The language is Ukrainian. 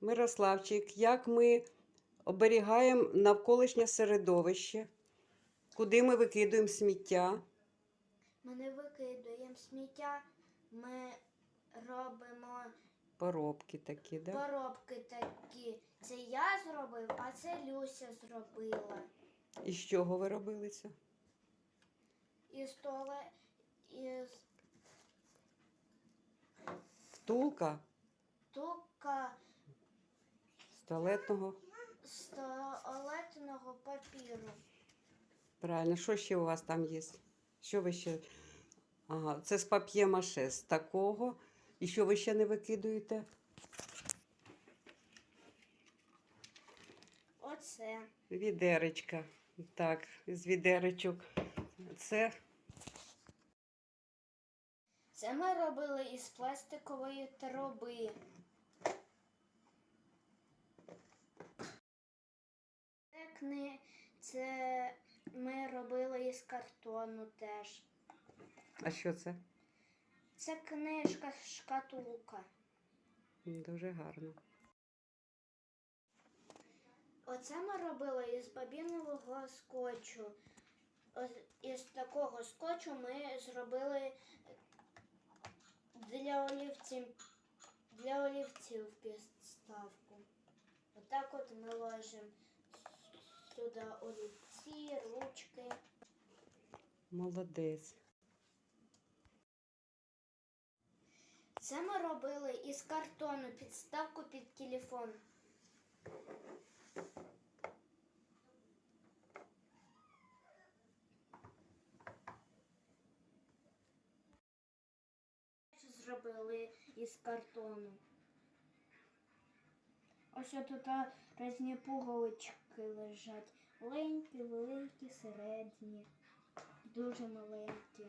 Мирославчик, як ми оберігаємо навколишнє середовище, куди ми викидуємо сміття. Ми не викидуємо сміття, ми робимо Поробки такі, да? поробки такі. Це я зробив, а це Люся зробила. І з чого ви робили це? Із туале... із Втулка тука з туалетного. з туалетного папіру. Правильно, що ще у вас там є? Що ви ще? Ага, це з пап'є-маше, з такого. І що ви ще не викидуєте? Оце. Відеречка. Так, з відеречок. Це Це ми робили із пластикової труби. Кни... це ми робили із картону теж. а що це? Це книжка шкатулка. Дуже гарно. Оце ми робили із бабінового скотчу. Ось Із такого скотчу ми зробили для олівців, для олівців підставку. Отак от ми ложимо сюди олівці, ручки. Молодець. Це ми робили із картону підставку під телефон. Зробили із картону. Ось тут різні пуговички лежать. Маленькі, великі, середні, дуже маленькі.